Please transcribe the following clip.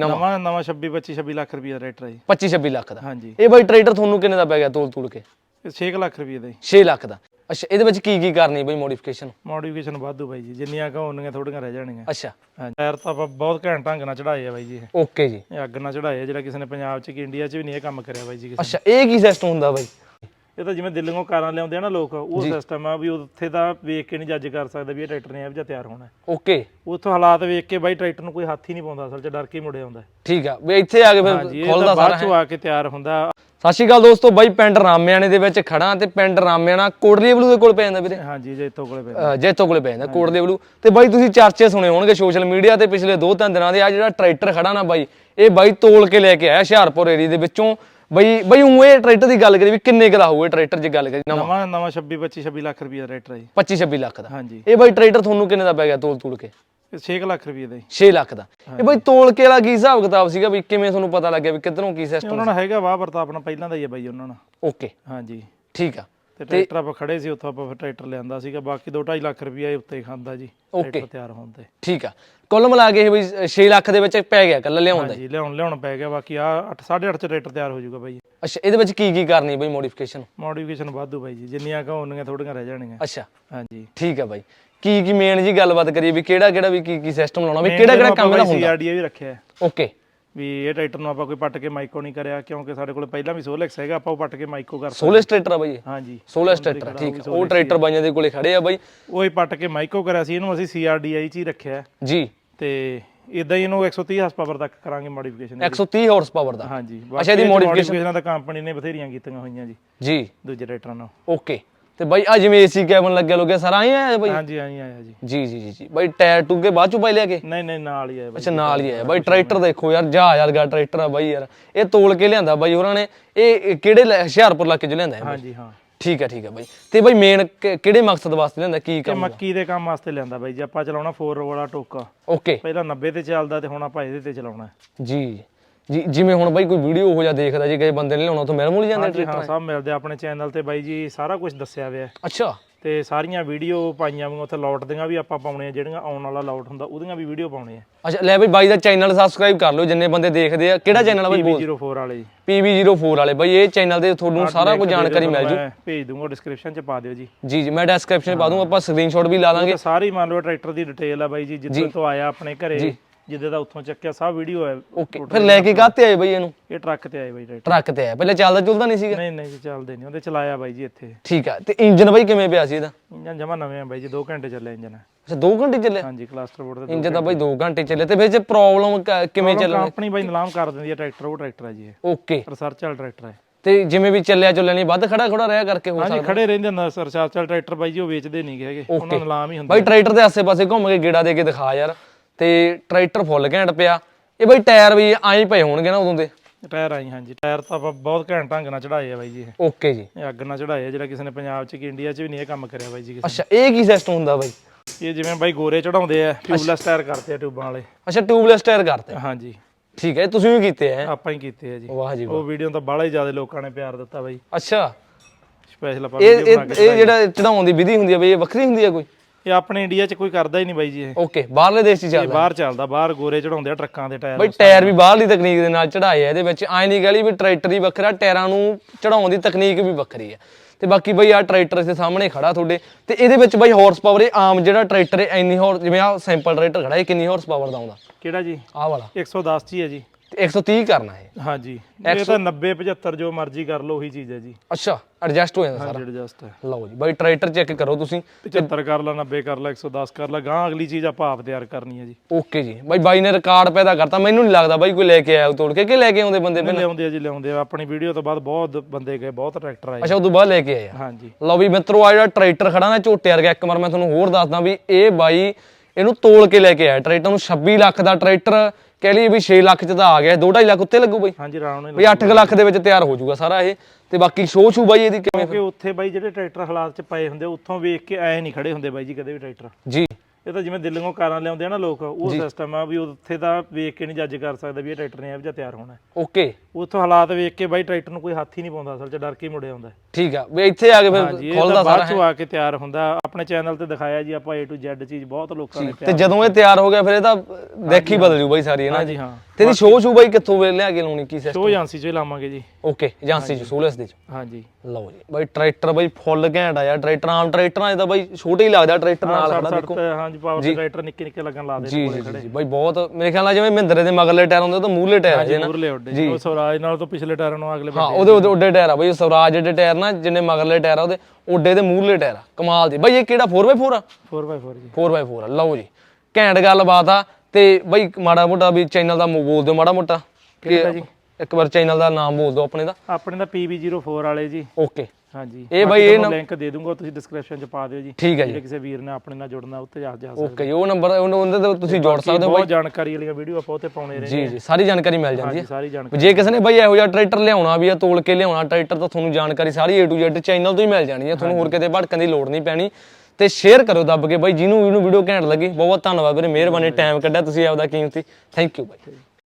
ਨਵਾਂ ਨਵਾਂ 26 25 26 ਲੱਖ ਰੁਪਏ ਦਾ ਟਰੈਕਟਰ ਹੈ ਜੀ। 25 26 ਲੱਖ ਦਾ? ਹਾਂਜੀ ਇਹ ਬਾਈ ਟਰੈਕਟਰ ਤੁਹਾਨੂੰ ਕਿੰਨੇ ਦਾ ਪੈ ਗਿਆ ਤੋਲ ਤੂਲ ਕੇ? ਇਹ 6 ਲੱਖ ਰੁਪਏ ਦਾ ਜੀ। 6 ਲੱਖ ਦਾ। ਅੱਛਾ ਇਹਦੇ ਵਿੱਚ ਕੀ ਕੀ ਕਰਨੀ ਬਈ ਮੋਡੀਫਿਕੇਸ਼ਨ ਮੋਡੀਫਿਕੇਸ਼ਨ ਵਾਧੂ ਬਾਈ ਜੀ। ਜਿੰਨੀਆਂ ਕਾ ਉਹਨੀਆਂ ਥੋੜੀਆਂ ਰਹਿ ਜਾਣਗੀਆਂ। ਅੱਛਾ। ਹਾਂਜੀ ਟਾਇਰ ਤਾਂ ਆਪਾਂ ਬਹੁਤ ਘੈਂਟ ਢੰਗ ਨਾਲ ਚੜਾਏ ਆ ਬਾਈ ਜੀ ਇਹ। ਓਕੇ ਜੀ। ਇਹ ਅੱਗ ਨਾਲ ਚੜਾਏ ਆ ਜਿਹੜਾ ਕਿਸੇ ਨੇ ਪੰਜਾਬ 'ਚ ਕਿ ਇੰਡੀਆ 'ਚ ਵੀ ਨਹੀਂ ਇਹ ਕੰਮ ਕਰਿਆ ਬਾਈ ਜੀ ਕਿਸੇ ਅੱਛਾ ਇਹ ਕੀ ਸਿਸਟਮ ਹੁੰਦਾ ਬਾਈ। ਇਹ ਤਾਂ ਜਿਵੇਂ ਦਿੱਲੀੋਂ ਕਾਰਾਂ ਲਿਆਉਂਦੇ ਆ ਨਾ ਲੋਕ ਉਹ ਸਿਸਟਮ ਆ ਵੀ ਉੱਥੇ ਦਾ ਵੇਖ ਕੇ ਨਹੀਂ ਜੱਜ ਕਰ ਸਕਦਾ ਵੀ ਇਹ ਟਰੈਕਟਰ ਨੇ ਇਹ ਜਿਹਾ ਤਿਆਰ ਹੋਣਾ। ਓਕੇ ਉੱਥੋਂ ਹਾਲਾਤ ਵੇਖ ਕੇ ਬਾਈ ਟਰੈਕਟਰ ਨੂੰ ਕੋਈ ਹੱਥ ਹੀ ਨਹੀਂ ਪਾਉਂਦਾ ਅਸਲ 'ਚ ਡਰ ਕੇ ਮੁੜਿਆ ਹੁੰਦਾ। ਠੀਕ ਆ ਵੀ ਇੱਥੇ ਆ ਕੇ ਫਿਰ ਖੁੱਲਦਾ ਸਾਰਾ ਬਾਅਦ 'ਚੋਂ ਆ ਕੇ ਤਿਆਰ ਹੁੰਦਾ। ਸਤਿ ਸ਼੍ਰੀ ਅਕਾਲ ਦੋਸਤੋ ਬਾਈ ਪਿੰਡ ਰਾਮਿਆਣੇ ਦੇ ਵਿੱਚ ਖੜਾ ਤੇ ਪਿੰਡ ਰਾਮਿਆਣਾ ਕੋਟਲੀ ਬਲੂ ਦੇ ਕੋਲ ਪੈ ਜਾਂਦਾ ਵੀਰੇ। ਹਾਂਜੀ ਜੇ ਇੱਥੋਂ ਕੋਲੇ ਪੈਂਦਾ ਅਹ ਜੈਤੋ ਕੋਲੇ ਪੈ ਜਾਂਦਾ ਕੋਟਲੀ ਬਲੂ ਤੇ ਬਾਈ ਤੁਸੀਂ ਚਰਚੇ ਸੁਣੇ ਹੋਣਗੇ ਸੋਸ਼ਲ ਮੀਡੀਆ ਤੇ ਪਿਛਲੇ 2-3 ਦਿਨਾਂ ਦੇ ਆ ਜਿਹੜਾ ਟਰੈਕਟਰ ਖੜਾ ਨਾ ਬਾਈ ਇਹ ਬਾਈ ਤੋਲ ਕੇ ਲੈ ਕੇ ਆਇਆ ਹੁਸ਼ਿਆਰਪੁਰ ਏਰੀਆ ਦੇ ਵਿੱਚੋਂ। ਬਈ ਬਈ ਉਹ ਇਹ ਟਰੈਕਟਰ ਦੀ ਗੱਲ ਕਰੀ ਵੀ ਕਿੰਨੇ ਕੁ ਦਾ ਹੋਊ ਇਹ ਟਰੈਕਟਰ ਦੀ ਗੱਲ ਕਰੀ ਨਵਾਂ? ਨਵਾਂ ਨਵਾਂ 26 25 26 ਲੱਖ ਰੁਪਏ ਦਾ ਟਰੈਕਟਰ ਹੈ ਜੀ। 25-26 ਲੱਖ ਦਾ? ਹਾਂਜੀ। ਇਹ ਬਾਈ ਟਰੈਕਟਰ ਤੁਹਾਨੂੰ ਕਿੰਨੇ ਦਾ ਪੈ ਗਿਆ ਤੋਲ ਤੂਲ ਕੇ? ਇਹ 6 ਲੱਖ ਰੁਪਏ ਦਾ ਜੀ। 6 ਲੱਖ ਦਾ। ਇਹ ਬਾਈ ਤੋਲ ਕੇ ਵਾਲਾ ਕੀ ਹਿਸਾਬ ਕਿਤਾਬ ਸੀਗਾ ਵੀ ਕਿਵੇਂ ਤੁਹਾਨੂੰ ਪਤਾ ਲੱਗਿਆ ਵੀ ਕਿੱਧਰੋਂ ਕੀ ਸਿਸਟਮ ਉਹਨਾਂ ਨਾਲ ਹੈਗਾ ਵਾਹ ਵਰਤਾ ਆਪਣਾ ਪਹਿਲਾਂ ਦਾ ਹੀ ਹੈ ਬਾਈ ਉਹਨਾਂ ਨਾਲ ਓਕੇ ਹਾਂਜੀ। ਠੀਕ ਆ। ਤੇ ਟਰੈਕਟਰ ਆਪਾਂ ਖੜੇ ਸੀ ਉੱਥੋਂ ਆਪਾਂ ਫਿਰ ਟਰੈਕਟਰ ਲਿਆਂਦਾ ਸੀਗਾ। ਬਾਕੀ 2.5 ਲੱਖ ਰੁਪਏ ਉੱਤੇ ਹੀ ਖਾਂਦਾ ਜੀ ਟਰੈਕਟਰ ਤਿਆਰ ਹੋਣ ਤੇ। ਠੀਕ ਆ। ਕੁੱਲ ਮਿਲਾ ਕੇ ਇਹ ਬਈ 6 ਲੱਖ ਦੇ ਵਿੱਚ ਪੈ ਗਿਆ ਕੱਲ ਲਿਆਉਂਦਾ ਹਾਂਜੀ ਲਿਆਉਣ ਲਿਆਉਣ ਪੈ ਗਿਆ। ਬਾਕੀ ਆ 8 8.5 ਚ ਟਰੈਕਟਰ ਤਿਆਰ ਹੋ ਜਾਊਗਾ ਬਾਈ ਅੱਛਾ ਇਹਦੇ ਵਿੱਚ ਕੀ ਕੀ ਕਰਨੀ ਬਈ ਮੋਡੀਫਿਕੇਸ਼ਨ ਮੋਡੀਫਿਕੇਸ਼ਨ ਵਾਧੂ ਬਾਈ ਜੀ ਜਿੰਨੀਆਂ ਕਾ ਉਹਨੀਆਂ ਥੋੜੀਆਂ ਰਹਿ ਜਾਣਗੀਆਂ ਅੱਛਾ। ਹਾਂਜੀ। ਠੀਕ ਆ ਬਾਈ। ਕੀ ਕੀ ਮੇਨ ਜੀ ਗੱਲਬਾਤ ਕਰੀਏ ਵੀ ਕਿਹੜਾ ਕਿਹੜਾ ਵੀ ਕੀ ਕੀ ਸਿਸਟਮ ਲਾਉਣਾ ਵੀ ਕਿਹੜਾ ਕਿਹੜਾ ਕੰਮ ਇਹਦਾ ਹੁੰਦਾ? ਸੀਆਰਡੀਏ ਵੀ ਰੱਖਿਆ ਓਕੇ। ਵੀ ਇਹ ਟਰੈਕਟਰ ਨੂੰ ਆਪਾਂ ਕੋਈ ਪੱਟ ਕੇ ਮਾਈਕੋ ਨਹੀਂ ਕਰਿਆ ਕਿਉਂਕਿ ਸਾਡੇ ਕੋਲ ਪਹਿਲਾਂ ਵੀ ਸੋਲੈਕਸ ਹੈਗਾ ਆਪਾਂ ਉਹ ਪੱਟ ਕੇ ਮਾਈਕੋ ਕਰ ਸਕਦੇ ਸੋਲਸ ਟਰੈਕਟਰ ਆ ਬਾਈ ਇਹ। ਹਾਂਜੀ। ਸੋਲਸ ਟਰੈਕਟਰ ਠੀਕ ਆ। ਉਹ ਟਰੈਕਟਰ ਬਾਈਆਂ ਦੇ ਕੋਲੇ ਖੜੇ ਆ ਬਾਈ। ਉਹ ਹੀ ਪੱਟ ਕੇ ਮਾਈਕੋ ਕਰਿਆ ਸੀ ਇਹਨੂੰ ਅਸੀਂ ਸੀਆਰਡੀਆਈ ਚ ਹੀ ਰੱਖਿਆ। ਹੈ ਜੀ। ਤੇ ਇਦਾਂ ਹੀ ਇਹਨੂੰ 130 ਹਾਰਸ ਪਾਵਰ ਤੱਕ ਕਰਾਂਗੇ ਮੋਡੀਫਿਕੇਸ਼ਨ 130 ਹਾਰਸ ਪਾਵਰ ਦਾ। ਹਾਂਜੀ। ਅੱਛਾ, ਇਹਦੀ modification- ਮੋਡੀਫਿਕੇਸ਼ਨਾਂ ਤਾਂ ਕੰਪਨੀ ਨੇ ਬਥੇਰੀਆਂ ਕੀਤੀਆਂ ਹੋਈਆਂ ਜੀ। ਜੀ। ਦੂਜੇ ਟਰੈਕਟਰਾਂ ਨਾਲ। ਓਕੇ। ਤੇ ਬਾਈ ਆ ਜਿਵੇਂ ਏਸੀ ਕੈਬਨ ਲੱਗਿਆ ਲੋਗੇ ਸਾਰਾ ਆਏ ਆ ਬਾਈ? ਹਾਂਜੀ ਹਾਂਜੀ ਆਇਆ ਜੀ। ਜੀ ਜੀ ਜੀ ਜੀ। ਬਾਈ ਟਾਇਰ ਟੂਗੇ ਬਾਅਦ ਚੋਂ ਪਾਈ ਲਿਆ ਕੇ? ਨਹੀਂ ਨਹੀਂ ਨਾਲ ਹੀ ਆਇਆ ਬਾਈ। ਅੱਛਾ ਨਾਲ ਹੀ ਆਇਆ। ਬਾਈ ਟਰੈਕਟਰ ਦੇਖੋ ਯਾਰ ਜਹਾਜ਼ ਵਰਗਾ ਟਰੈਕਟਰ ਆ ਬਾਈ ਯਾਰ। ਇਹ ਤੋਲ ਕੇ ਲਿਆਂਦਾ ਬਾਈ ਉਹਨਾਂ ਨੇ। ਇਹ ਕਿਹੜੇ ਲੈ- ਹੁਸ਼ਿਆਰਪੁਰ ਇਲਾਕੇ ਚ ਲਿਆਂਦਾ ਬਾਈ? ਹਾਂਜੀ ਹਾਂ। ਠੀਕ ਹੈ ਠੀਕ ਹੈ ਬਾਈ। ਤੇ ਬਾਈ ਮੇਨ ਕਿਹੜੇ ਮਕਸਦ ਵਾਸਤੇ ਲਿਆਂਦਾ ਕੀ ਕੰਮ ਮੱਕੀ ਦੇ ਕੰਮ ਵਾਸਤੇ ਲਿਆਂਦਾ ਬਾਈ ਜੀ। ਆਪਾਂ ਚਲਾਉਣਾ 4 ਰੋ ਵਾਲਾ ਟੋਕਾ। ਓਕੇ ਪਹਿਲਾਂ 90 ਤੇ ਚੱਲਦਾ ਤੇ ਹੁਣ ਆਪਾਂ ਇਹਦੇ ਤੇ ਚਲਾਉਣਾ। ਹੈ। ਜੀ। ਜੀ ਜਿਵੇਂ ਹੁਣ ਬਾਈ ਕੋਈ ਵੀਡੀਓ ਹੋ ਜਾ ਦੇਖਦਾ ਜੇ ਕਿਸੇ ਬੰਦੇ ਨੇ ਲਿਆਉਣਾ ਤਾਂ ਮਿਲ ਮੁਲ ਜਾਂਦਾ ਹਾਂਜੀ ਹਾਂ ਸਭ ਮਿਲਦੇ ਆ ਆਪਣੇ ਚੈਨਲ ਤੇ ਬਾਈ ਜੀ ਸਾਰਾ ਕੁਝ ਦੱਸਿਆ ਹੋਇਆ ਹੈ। ਅੱਛਾ। ਤੇ ਸਾਰੀਆਂ ਵੀਡੀਓ ਪਾਈਆਂ ਵੀ ਉੱਥੇ ਲਾਉਟ ਦੀਆਂ ਵੀ ਆਪਾਂ ਪਾਉਣੇ ਆ ਜਿਹੜੀਆਂ ਆਉਣ ਵਾਲਾ ਲਾਉਟ ਹੁੰਦਾ ਉਹਦੀਆਂ ਵੀ ਵੀਡੀਓ ਪਾਉਣੇ ਆ। ਅੱਛਾ ਲੈ ਬਾਈ ਬਾਈ ਦਾ ਚੈਨਲ ਸਬਸਕ੍ਰਾਈਬ ਕਰ ਲਓ ਜਿੰਨੇ ਬੰਦੇ ਦੇਖਦੇ ਆ। ਕਿਹੜਾ ਚੈਨਲ ਆ ਬਾਈ ਬੋਲ? PB04 ਵਾਲੇ ਜੀ। PB04 ਵਾਲੇ। ਬਾਈ ਇਹ ਚੈਨਲ ਤੇ ਤੁਹਾਨੂੰ ਸਾਰਾ ਕੁਝ ਜਾਣਕਾਰੀ ਮਿਲ ਜੂ। ਮੈਂ ਭੇਜ ਦੂੰਗਾ ਡਿਸਕ੍ਰਿਪਸ਼ਨ ਚ ਪਾ ਦਿਓ ਜੀ। ਜੀ ਜੀ ਮੈਂ ਡਿਸਕ੍ਰਿਪਸ਼ਨ ਪਾ ਦੂੰਗਾ ਆਪਾਂ ਸਕਰੀਨਸ਼ਾਟ ਵੀ ਲਾ ਦਾਂਗੇ ਤੇ ਸਾਰੀ ਮੰਨ ਲਓ ਟਰੈਕਟਰ ਦੀ ਡਿਟੇਲ ਆ ਬਾਈ ਜੀ ਜਿੱਦੋਂ ਤੋਂ ਆਇਆ ਆਪਣੇ ਘਰੇ। ਜਿੱਦੇ ਦਾ ਉੱਥੋਂ ਚੱਕਿਆ ਸਭ ਵੀਡੀਓ ਹੈ ਓਕੇ ਫਿਰ ਲੈ ਕੇ ਕਾਹਤੇ ਆਏ ਬਾਈ ਇਹਨੂੰ? ਇਹ ਟਰੱਕ ਤੇ ਆਏ ਬਾਈ ਟਰੈਕਟਰ ਟਰੱਕ ਤੇ ਆਇਆ ਪਹਿਲੇ ਚੱਲਦਾ ਚੁਲਦਾ ਨਹੀਂ ਸੀਗਾ? ਨਹੀਂ ਨਹੀਂ ਜੀ ਚੱਲਦੇ ਨਹੀਂ। ਉਹਦੇ ਚਲਾਇਆ ਬਾਈ ਜੀ ਇੱਥੇ। ਠੀਕ ਆ ਤੇ ਇੰਜਨ ਬਾਈ ਕਿਵੇਂ ਪਿਆ ਸੀ ਇਹਦਾ? ਇੰਜਨ ਜਮਾ ਨਵੇਂ ਆ ਬਾਈ ਜੀ 2 ਘੰਟੇ ਚੱਲਿਆ ਇੰਜਨ। ਅੱਛਾ 2 ਘੰਟੇ ਚੱਲਿਆ ਹਾਂਜੀ ਕਲਸਟਰ ਬੋਰਡ ਤੇ ਇੰਜਨ ਤਾਂ ਬਾਈ 2 ਘੰਟੇ ਚੱਲੇ। ਤੇ ਵਿੱਚ ਪ੍ਰੋਬਲਮ ਕਿਵੇਂ ਚੱਲ ਕੰਪਨੀ ਬਾਈ ਨਿਲਾਮ ਕਰ ਦਿੰਦੀ ਹੈ ਟਰੈਕਟਰ ਉਹ ਟਰੈਕਟਰ ਹੈ ਜੀ ਇਹ। ਓਕੇ ਰਿਸਰਚ ਵਾਲਾ ਟਰੈਕਟਰ ਹੈ। ਤੇ ਜਿਵੇਂ ਵੀ ਚੱਲਿਆ ਚੱਲਿਆ ਨਹੀਂ ਵੱਧ ਖੜਾ ਖੜਾ ਰਿਹਾ ਕਰਕੇ ਹੋ ਹਾਂਜੀ ਖੜੇ ਰਹਿੰਦੇ ਨੇ ਰਿਸਰਚ ਵਾਲਾ ਟਰੈਕਟਰ ਬਾਈ ਜੀ ਉਹ ਵੇਚਦੇ ਨਹੀਂ ਹੈਗੇ। ਉਹਨਾਂ ਨੂੰ ਨਿਲਾਮ ਹੀ ਹੁੰਦਾ ਬਾਈ ਟਰੈਕਟਰ ਦੇ ਆਸੇ-ਪਾਸੇ ਘੁੰਮ ਕੇ ਗੇੜਾ ਦੇ ਕੇ ਦਿਖਾ ਯਾਰ। ਤੇ ਟਰੈਕਟਰ ਫੁੱਲ ਘੈਂਟ ਪਿਆ। ਇਹ ਬਾਈ ਟਾਇਰ ਵੀ ਐਂ ਪਏ ਹੋਣਗੇ ਨਾ ਉਦੋਂ ਦੇ? ਟਾਇਰ ਆਈ ਹਾਂਜੀ। ਟਾਇਰ ਤਾਂ ਆਪਾਂ ਬਹੁਤ ਘੈਂਟ ਢੰਗ ਨਾਲ ਚੜਾਏ ਆ ਬਾਈ ਜੀ ਇਹ। ਓਕੇ ਜੀ। ਇਹ ਅੱਗ ਨਾਲ ਚੜਾਏ ਆ ਜਿਹੜਾ ਕਿਸੇ ਨੇ ਪੰਜਾਬ 'ਚ ਕਿ ਇੰਡੀਆ 'ਚ ਵੀ ਨਹੀਂ ਇਹ ਕੰਮ ਕਰਿਆ ਬਾਈ ਜੀ ਕਿਸੇ ਅੱਛਾ ਇਹ ਕੀ ਸਿਸਟਮ ਹੁੰਦਾ ਬਾਈ? ਨੇ। ਇਹ ਜਿਵੇਂ ਬਾਈ ਗੋਰੇ ਚੜਾਉਂਦੇ ਆ ਟਿਊਬਲੈਸ ਟਾਇਰ ਕਰਦੇ ਆ ਟਿਊਬਾਂ ਵਾਲੇ। ਅੱਛਾ ਟਿਊਬਲੈਸ ਟਾਇਰ ਕਰਤੇ ਹਾਂਜੀ। ਠੀਕ ਹੈ ਇਹ ਤੁਸੀਂ ਵੀ ਕੀਤੇ ਐ ਆਪਾਂ ਹੀ ਕੀਤੇ ਆ ਜੀ। ਵਾਹ ਜੀ ਉਹ ਵੀਡੀਓ ਤਾਂ ਬਾਹਲਾ ਹੀ ਜ਼ਿਆਦਾ ਲੋਕਾਂ ਨੇ ਪਿਆਰ ਦਿੱਤਾ ਬਾਈ। ਅੱਛਾ। ਸਪੈਸ਼ਲ ਆਪਾਂ ਇਹ ਵੀਡੀਓ ਇਹ ਬਣਾ ਕੇ ਇਹ ਜਿਹੜਾ ਚੜਾਉਣ ਦੀ ਵਿਧੀ ਹੁੰਦੀ ਹੈ ਬਈ ਇਹ ਵੱਖਰੀ ਹੁੰਦੀ ਹੈ ਕੋਈ? ਇਹ ਆਪਣੇ ਇੰਡੀਆ 'ਚ ਕੋਈ ਕਰਦਾ ਹੀ ਨਹੀਂ ਬਾਈ ਜੀ ਇਹ। ਓਕੇ ਬਾਹਰਲੇ ਦੇਸ਼ 'ਚ ਇਹ ਚੱਲਦਾ। ਬਾਹਰ ਚੱਲਦਾ ਬਾਹਰ ਗੋਰੇ ਚੜਾਉਂਦੇ ਆ ਟਰੱਕਾਂ ਦੇ ਟਾਇਰ ਬਈ ਟਾਇਰ ਵੀ ਬਾਹਰਲੀ ਤਕਨੀਕ ਦੇ ਨਾਲ ਚੜਾਏ ਆ ਇਹਦੇ ਵਿੱਚ ਐ ਨਹੀਂ ਗਲੀ ਵੀ ਟਰੈਕਟਰ ਹੀ ਵੱਖਰਾ ਟਾਇਰਾਂ ਨੂੰ ਚੜਾਉਣ ਦੀ ਤਕਨੀਕ ਵੀ ਵੱਖਰੀ ਹੈ ਤੇ ਬਾਕੀ ਬਈ ਆ ਟਰੈਕਟਰ ਇਸੇ ਸਾਹਮਣੇ ਖੜਾ ਤੁਹਾਡੇ ਤੇ ਇਹਦੇ ਵਿੱਚ ਬਈ ਹਾਰਸ ਪਾਵਰ ਇਹ ਆਮ ਜਿਹੜਾ ਟਰੈਕਟਰ ਹੈ ਇੰਨੀ ਹੋਰ ਜਿਵੇਂ ਆ ਸਿੰਪਲ ਟਰੈਕਟਰ ਖੜਾ ਇਹ ਕਿੰਨੀ ਹਾਰਸ ਪਾਵਰ ਦਾ ਆਉਂਦਾ? ਕਿਹੜਾ ਜੀ? ਆਹ ਵਾਲਾ। 110 ਚ ਹੀ ਜੀ। 130 ਕਰਨਾ ਹੈ ਹਾਂਜੀ। ਇਹ ਤਾਂ 90 75 ਜੋ ਮਰਜ਼ੀ ਕਰ ਲਓ ਉਹੀ ਚੀਜ਼ ਹੈ ਜੀ। ਅੱਛਾ ਐਡਜਸਟ ਹੋ ਜਾਂਦਾ ਸਾਰਾ। ਐਡਜਸਟ ਹੈ। ਲਓ ਜੀ ਬਈ ਟਰੈਕਟਰ ਚੈੱਕ ਕਰੋ ਤੁਸੀਂ। 75 ਕਰ ਲਾ 90 ਕਰ ਲਾ 110 ਕਰ ਲਾ ਗਾਂ ਅਗਲੀ ਚੀਜ਼ ਆਪਾਂ ਆਪ ਤਿਆਰ ਕਰਨੀ ਹੈ ਜੀ। ਓਕੇ ਜੀ। ਬਾਈ ਬਾਈ ਨੇ ਰਿਕਾਰਡ ਪੈਦਾ ਕਰਤਾ ਮੈਨੂੰ ਨਹੀਂ ਲੱਗਦਾ ਬਾਈ ਕੋਈ ਲੈ ਕੇ ਆਇਆ ਤੋੜ ਕੇ ਕਿ ਲੈ ਕੇ ਆਉਂਦੇ ਬੰਦੇ ਪਹਿਲਾਂ? ਲਿਆਉਂਦੇ ਆ ਜੀ ਲਿਆਉਂਦੇ ਆ। ਆਪਣੀ ਵੀਡੀਓ ਤੋਂ ਬਾਅਦ ਬਹੁਤ ਬੰਦੇ ਗਏ ਬਹੁਤ ਟਰੈਕਟਰ ਆਏ। ਅੱਛਾ ਉਦੋਂ ਬਾਅਦ ਲੈ ਕੇ ਆਇਆ ਹਾਂਜੀ। ਲਓ ਵੀ ਮਿੱਤਰੋ ਆ ਜਿਹੜਾ ਟਰੈਕਟਰ ਖੜਾ ਨਾ ਝੋਟੇ ਵਰਗਾ ਇੱਕ ਵਾਰ ਮੈਂ ਤੁਹਾਨੂੰ ਹੋਰ ਦੱਸਦਾ ਵੀ ਇਹ ਬਾਈ ਇਹਨੂੰ ਤੋਲ ਕੇ ਲੈ ਕੇ ਆਇਆ। ਟਰੈਕਟਰ ਨੂੰ 26 ਲੱਖ ਦਾ ਟਰੈਕਟਰ ਕਹਿ ਲਈਏ ਵੀ 6 ਲੱਖ ਚ ਤਾਂ ਆ ਗਿਆ 2.5 ਲੱਖ ਉੱਤੇ ਲੱਗੂ ਬਾਈ। ਹਾਂਜੀ ਰਾਉਣ ਨੇ ਵੀ 8 ਲੱਖ ਦੇ ਵਿੱਚ ਤਿਆਰ ਹੋ ਜਾਊਗਾ ਸਾਰਾ ਇਹ ਤੇ ਬਾਕੀ ਸ਼ੋਅ ਸ਼ੂ ਬਾਈ ਇਹਦੀ ਕਿਵੇਂ ਕਿਉਂਕਿ ਉੱਥੇ ਬਾਈ ਜਿਹੜੇ ਟਰੈਕਟਰ ਹਾਲਾਤ 'ਚ ਪਏ ਹੁੰਦੇ ਉੱਥੋਂ ਵੇਖ ਕੇ ਐ ਨਹੀਂ ਖੜੇ ਹੁੰਦੇ ਬਾਈ ਜੀ ਕਦੇ ਵੀ ਟਰੈਕਟਰ। ਜੀ। ਇਹ ਤਾਂ ਜਿਵੇਂ ਦਿੱਲੀੋਂ ਕਾਰਾਂ ਲਿਆਉਂਦੇ ਆ ਨਾ ਲੋਕ ਉਹ ਸਿਸਟਮ ਆ ਵੀ ਉੱਥੇ ਤਾਂ ਵੇਖ ਕੇ ਨਹੀਂ ਜੱਜ ਕਰ ਸਕਦਾ ਵੀ ਇਹ ਟਰੈਕਟਰ ਨੇ ਇਹ ਜਿਹਾ ਤਿਆਰ ਹੋਣਾ ਹੈ। ਓਕੇ ਉੱਥੋਂ ਹਾਲਾਤ ਵੇਖ ਕੇ ਬਾਈ ਟਰੈਕਟਰ ਨੂੰ ਕੋਈ ਹੱਥ ਹੀ ਨਹੀਂ ਪਾਉਂਦਾ ਅਸਲ 'ਚ ਡਰ ਕੇ ਹੀ ਮੁੜਿਆ ਹੁੰਦਾ ਹੈ। ਠੀਕ ਆ ਵੀ ਇੱਥੇ ਆ ਕੇ ਫਿਰ ਇਹ ਖੁੱਲਦਾ ਸਾਰਾ ਬਾਅਦ ਚੋਂ ਆ ਕੇ ਤਿਆਰ ਹੁੰਦਾ। ਆਪਣੇ ਚੈਨਲ ਤੇ ਦਿਖਾਇਆ ਜੀ ਆਪਾਂ A to Z ਚੀਜ਼ ਬਹੁਤ ਲੋਕਾਂ ਨੇ ਤੇ ਜਦੋਂ ਇਹ ਤਿਆਰ ਹੋ ਗਿਆ ਫਿਰ ਇਹ ਤਾਂ ਦੇਖੀ ਬਦਲ ਜੂ ਬਾਈ ਸਾਰੀ ਹੈ ਨਾ ਹਾਂਜੀ ਹਾਂ। ਤੇ ਸ਼ੋਅ ਸ਼ੂ ਬਾਈ ਕਿੱਥੋਂ ਵੇ ਲਿਆ ਕੇ ਲਾਉਣੀ ਕੀ ਸਿਸਟਮ ਸ਼ੋ ਏਜੰਸੀ 'ਚੋਂ ਹੀ ਲਾਵਾਂਗੇ ਜੀ। ਓਕੇ ਏਜੰਸੀ ਚ ਸੂਲਸ ਦੇ ਚ। ਹਾਂਜੀ। ਲਓ ਜੀ ਬਾਈ ਟਰੈਕਟਰ ਬਾਈ ਫੁੱਲ ਘੈਂਟ ਆ ਯਾਰ ਟਰੈਕਟਰ ਆਮ ਟਰੈਕਟਰਾਂ 'ਚ ਤਾਂ ਬਾਈ ਛੋਟਾ ਹੀ ਲੱਗਦਾ ਟਰੈਕਟਰ ਨਾਲ ਖੜਾ ਸੜ ਦੇਖੋ। ਤੇ ਹਾਂਜੀ ਪਾਵਰ ਦੇ ਟਰੈਕਟਰ ਨਿੱਕੇ ਨਿੱਕੇ ਲੱਗਣ ਲਾ ਦੇ ਜੀ ਜੀ ਜੀ ਬਾਈ ਬਹੁਤ ਮੇਰੇ ਖਿਆਲ ਨਾਲ ਜਿਵੇਂ ਮਹਿੰਦਰੇ ਦੇ ਮਗਰਲੇ ਟਾਇਰ ਹੁੰਦੇ ਉਹ ਤਾਂ ਮੂਹਰਲੇ ਟਾਇਰ ਜੇ ਨਾ। ਉੱਡੇ। ਉਹ ਸਵਰਾਜ ਨਾਲ ਤੋਂ ਪਿਛਲੇ ਟਾਇਰਾਂ ਨੂੰ ਅਗਲੇ ਹਾਂ ਉਹਦੇ ਉਹਦੇ ਉੱਡੇ ਟਾਇਰ ਆ ਬਾਈ ਸਵਰਾਜ ਦੇ ਟਾਇਰ ਨਾ ਜਿੰਨੇ ਮਗਰਲੇ ਟਾਇਰ ਆ ਉਹਦੇ ਉੱਡੇ ਦੇ ਮੂਹਰਲੇ ਟਾਇਰ ਆ। ਕਮਾਲ ਦੀ। ਬਾਈ ਇਹ ਕਿਹੜਾ 4x4 ਆ? 4x4 ਜੀ। 4x4 ਆ। ਲਓ ਜੀ ਘੈਂਟ ਗੱਲਬਾਤ ਆ। ਤੇ ਬਾਈ ਮਾੜਾ ਮੋਟਾ ਵੀ ਚੈਨਲ ਦਾ ਬੋਲ ਦਿਓ ਮਾੜਾ ਮੋਟਾ। ਕਿਹੜਾ ਜੀ? ਇੱਕ ਵਾਰ ਚੈਨਲ ਦਾ ਨਾਮ ਬੋਲ ਦਿਓ ਆਪਣੇ ਦਾ। ਆਪਣੇ ਦਾ PB04 ਵਾਲੇ ਜੀ। ਓਕੇ ਹਾਂਜੀ। ਇਹ ਬਾਈ ਇਹ ਲਿੰਕ ਦੇ ਦੂੰਗਾ ਤੁਸੀਂ ਡਿਸਕ੍ਰਿਪਸ਼ਨ 'ਚ ਪਾ ਦਿਓ ਜੀ। ਠੀਕ ਹੈ ਜੀ। ਕਿਸੇ ਵੀਰ ਨੇ ਆਪਣੇ ਨਾਲ ਜੁੜਨਾ ਉੱਤੇ ਜਾ ਜਾ ਸਕਦੇ ਓਕੇ ਉਹ ਨੰਬਰ ਉਹਦੇ ਤੇ ਤੁਸੀਂ ਜੋੜ ਸਕਦੇ ਹੋ ਬਹੁਤ ਜਾਣਕਾਰੀ ਵਾਲੀਆਂ ਵੀਡੀਓ ਆਪਾਂ ਉੱਤੇ ਪਾਉਣੇ ਰਹੇ ਜੀ ਜੀ ਸਾਰੀ ਜਾਣਕਾਰੀ ਮਿਲ ਜਾਂਦੀ ਹੈ। ਸਾਰੀ ਜਾਣਕਾਰੀ ਜੇ ਕਿਸੇ ਨੇ ਬਾਈ ਇਹੋ ਜਿਹਾ ਟਰੈਕਟਰ ਲਿਆਉਣਾ ਵੀ ਆ ਤੋਲ ਕੇ ਲਿਆਉਣਾ ਟਰੈਕਟਰ ਤਾਂ ਤੁਹਾਨੂੰ ਜਾਣਕਾਰੀ ਸਾਰੀ A to Z ਚੈਨਲ ਤੋਂ ਹੀ ਮਿਲ ਜਾਣੀ ਹੈ। ਤੁਹਾਨੂੰ ਹੋਰ ਕਿਤੇ ਭਟਕਣ ਦੀ ਲੋੜ ਨਹੀਂ ਪੈਣੀ। ਤੇ ਸ਼ੇਅਰ ਕਰੋ ਦੱਬ ਕੇ ਬਾਈ ਜਿਹਨੂੰ ਇਹਨੂੰ ਵੀਡੀਓ ਘੈਂਟ ਲੱਗੀ। ਬਹੁਤ ਬਹੁਤ ਧੰਨਵਾਦ ਵੀਰੇ ਮਿਹਰਬਾਨੀ ਟਾਈਮ ਕੱਢਿਆ ਤੁਸੀਂ ਆਪਦਾ ਕੀਮਤੀ। Thank you by.